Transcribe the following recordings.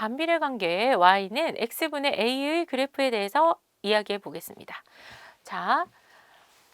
반비례 관계 y는 x분의 a의 그래프에 대해서 이야기해 보겠습니다. 자,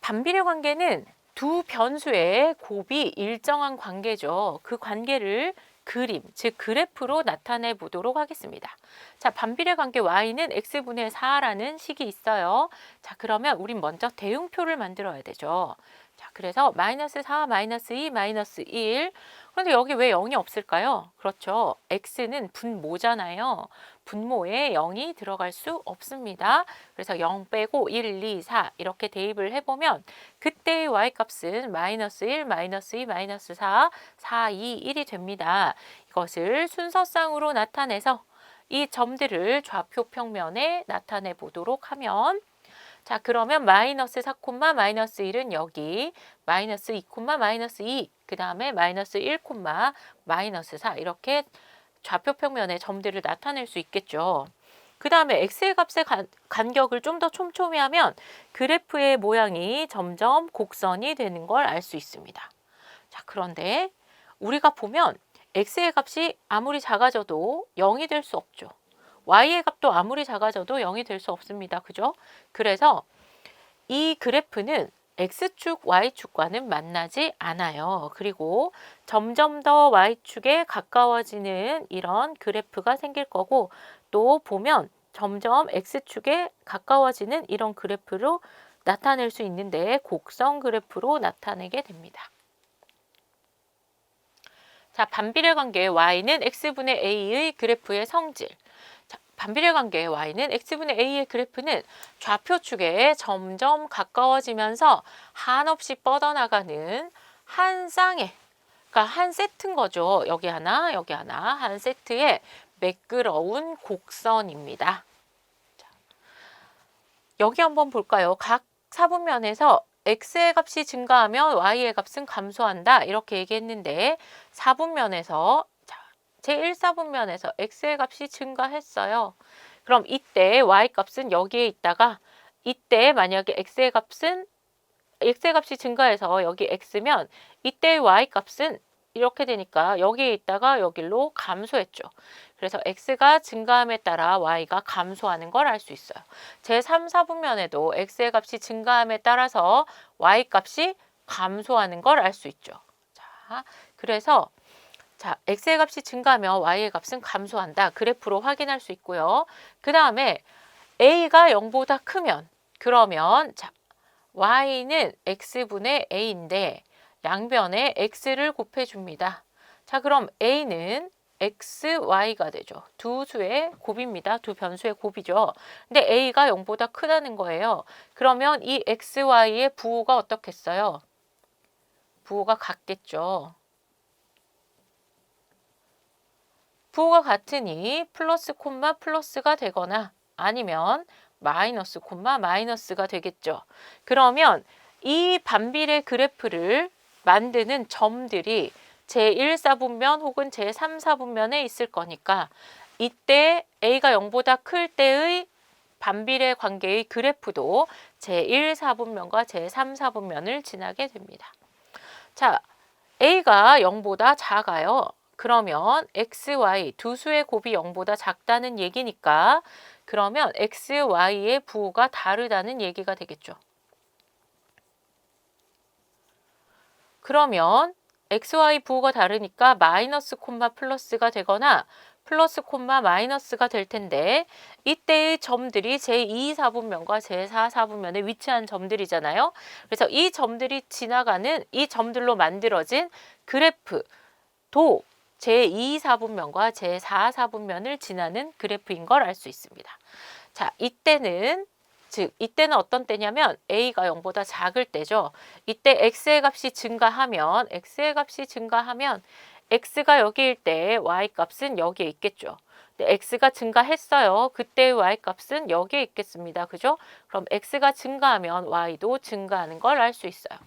반비례 관계는 두 변수의 곱이 일정한 관계죠. 그 관계를 그림, 즉 그래프로 나타내 보도록 하겠습니다. 자, 반비례 관계 y는 x분의 4라는 식이 있어요. 자, 그러면 우린 먼저 대응표를 만들어야 되죠. 자, 그래서 마이너스 4, 마이너스 2, 마이너스 1. 그런데 여기 왜 0이 없을까요? 그렇죠. x는 분모잖아요. 분모에 0이 들어갈 수 없습니다. 그래서 0 빼고 1, 2, 4 이렇게 대입을 해보면 그때의 y값은 마이너스 1, 마이너스 2, 마이너스 4, 4, 2, 1이 됩니다. 이것을 순서상으로 나타내서 이 점들을 좌표 평면에 나타내 보도록 하면 자 그러면 마이너스 4 콤마 마이너스 1은 여기 마이너스 2 콤마 마이너스 2 그 다음에 마이너스 1 콤마 마이너스 4 이렇게 좌표 평면에 점들을 나타낼 수 있겠죠. 그 다음에 x의 값의 간, 간격을 좀 더 촘촘히 하면 그래프의 모양이 점점 곡선이 되는 걸 알 수 있습니다. 자 그런데 우리가 보면 x의 값이 아무리 작아져도 0이 될 수 없죠. Y의 값도 아무리 작아져도 0이 될 수 없습니다. 그죠? 그래서 이 그래프는 x축, y축과는 만나지 않아요. 그리고 점점 더 y축에 가까워지는 이런 그래프가 생길 거고 또 보면 점점 x축에 가까워지는 이런 그래프로 나타낼 수 있는데 곡선 그래프로 나타내게 됩니다. 자, 반비례 관계 y는 x분의 a의 그래프의 성질. 반비례 관계 y는 x분의 a의 그래프는 좌표축에 점점 가까워지면서 한없이 뻗어나가는 한 쌍의 그러니까 한 세트인 거죠. 여기 하나, 여기 하나, 한 세트의 매끄러운 곡선입니다. 자, 여기 한번 볼까요? 각 사분면에서 x의 값이 증가하면 y의 값은 감소한다. 이렇게 얘기했는데 사분면에서 제1사분면에서 x의 값이 증가했어요. 그럼 이때 y 값은 여기에 있다가 이때 만약에 x의 값은 x의 값이 증가해서 여기 x면 이때 y 값은 이렇게 되니까 여기에 있다가 여기로 감소했죠. 그래서 x가 증가함에 따라 y가 감소하는 걸 알 수 있어요. 제3, 4분면에도 x의 값이 증가함에 따라서 y 값이 감소하는 걸 알 수 있죠. 자, 그래서 자, x의 값이 증가하면 y의 값은 감소한다. 그래프로 확인할 수 있고요. 그 다음에 a가 0보다 크면 그러면 자, y는 x분의 a인데 양변에 x를 곱해줍니다. 자, 그럼 a는 x, y가 되죠. 두 수의 곱입니다. 두 변수의 곱이죠. 근데 a가 0보다 크다는 거예요. 그러면 이 x, y의 부호가 어떻겠어요? 부호가 같겠죠. 부호가 같으니 플러스 콤마 플러스가 되거나 아니면 마이너스 콤마 마이너스가 되겠죠. 그러면 이 반비례 그래프를 만드는 점들이 제1사분면 혹은 제3사분면에 있을 거니까 이때 A가 0보다 클 때의 반비례 관계의 그래프도 제1사분면과 제3사분면을 지나게 됩니다. 자, A가 0보다 작아요. 그러면 x, y 두 수의 곱이 0보다 작다는 얘기니까 그러면 x, y의 부호가 다르다는 얘기가 되겠죠. 그러면 x, y 부호가 다르니까 마이너스 콤마 플러스가 되거나 플러스 콤마 마이너스가 될 텐데 이때의 점들이 제2 사분면과 제4 사분면에 위치한 점들이잖아요. 그래서 이 점들이 지나가는 이 점들로 만들어진 그래프 도 제2사분면과 제4사분면을 지나는 그래프인 걸 알 수 있습니다. 자, 이때는 즉 이때는 어떤 때냐면 a가 0보다 작을 때죠. 이때 x의 값이 증가하면 x의 값이 증가하면 x가 여기일 때 y 값은 여기에 있겠죠. x가 증가했어요. 그때 y 값은 여기에 있겠습니다. 그죠? 그럼 x가 증가하면 y도 증가하는 걸 알 수 있어요.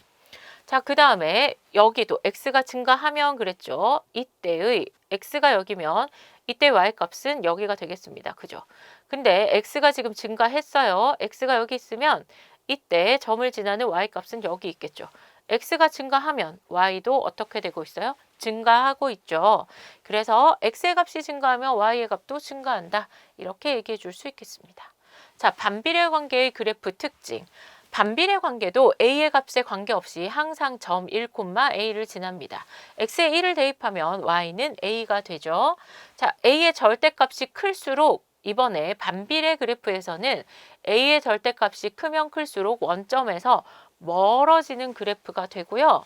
자, 그 다음에 여기도 x가 증가하면 그랬죠. 이때의 x가 여기면 이때 y 값은 여기가 되겠습니다. 그죠? 근데 x가 지금 증가했어요. x가 여기 있으면 이때 점을 지나는 y 값은 여기 있겠죠. x가 증가하면 y도 어떻게 되고 있어요? 증가하고 있죠. 그래서 x의 값이 증가하면 y의 값도 증가한다. 이렇게 얘기해 줄 수 있겠습니다. 자, 반비례 관계의 그래프 특징. 반비례 관계도 a의 값에 관계없이 항상 점 1, a를 지납니다. x에 1을 대입하면 y는 a가 되죠. 자, a의 절대값이 클수록 이번에 반비례 그래프에서는 a의 절대값이 크면 클수록 원점에서 멀어지는 그래프가 되고요.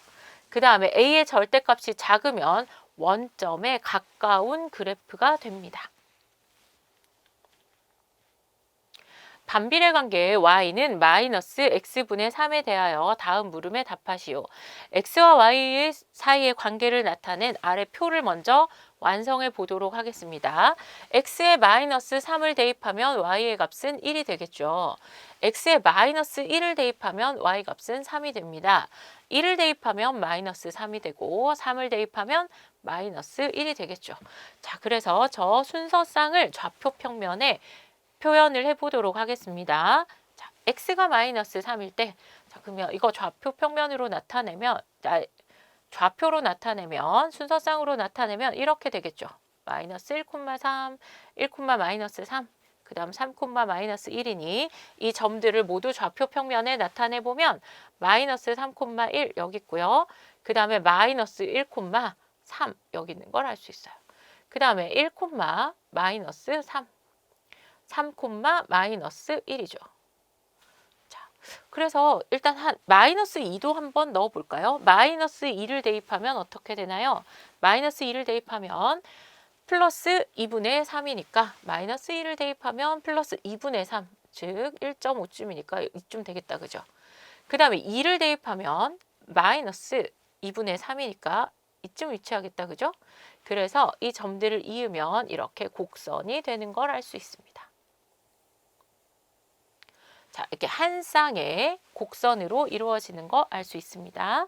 그 다음에 a의 절대값이 작으면 원점에 가까운 그래프가 됩니다. 반비례 관계의 y는 마이너스 x분의 3에 대하여 다음 물음에 답하시오. x와 y의 사이의 관계를 나타낸 아래 표를 먼저 완성해 보도록 하겠습니다. x에 마이너스 3을 대입하면 y의 값은 1이 되겠죠. x에 마이너스 1을 대입하면 y 값은 3이 됩니다. 1을 대입하면 마이너스 3이 되고 3을 대입하면 마이너스 1이 되겠죠. 자, 그래서 저 순서쌍을 좌표 평면에 표현을 해보도록 하겠습니다. 자, x가 마이너스 3일 때, 자, 그러면 이거 좌표 평면으로 나타내면, 아, 좌표로 나타내면, 순서쌍으로 나타내면 이렇게 되겠죠. 마이너스 1,3, 1, 마이너스 3, 그 다음 3, 마이너스 1이니 이 점들을 모두 좌표 평면에 나타내 보면 마이너스 3,1 여기 있고요. 그 다음에 마이너스 1, 3 여기 있는 걸 알 수 있어요. 그 다음에 1, 마이너스 3 3, 마이너스 1이죠. 자, 그래서 일단 한 마이너스 2도 한번 넣어 볼까요? 마이너스 2를 대입하면 어떻게 되나요? 마이너스 2를 대입하면 플러스 2분의 3이니까 마이너스 1을 대입하면 플러스 2분의 3, 즉 1.5쯤이니까 이쯤 되겠다. 그죠? 그 다음에 2를 대입하면 마이너스 2분의 3이니까 이쯤 위치하겠다. 그죠? 그래서 이 점들을 이으면 이렇게 곡선이 되는 걸 알 수 있습니다. 자, 이렇게 한 쌍의 곡선으로 이루어지는 거 알 수 있습니다.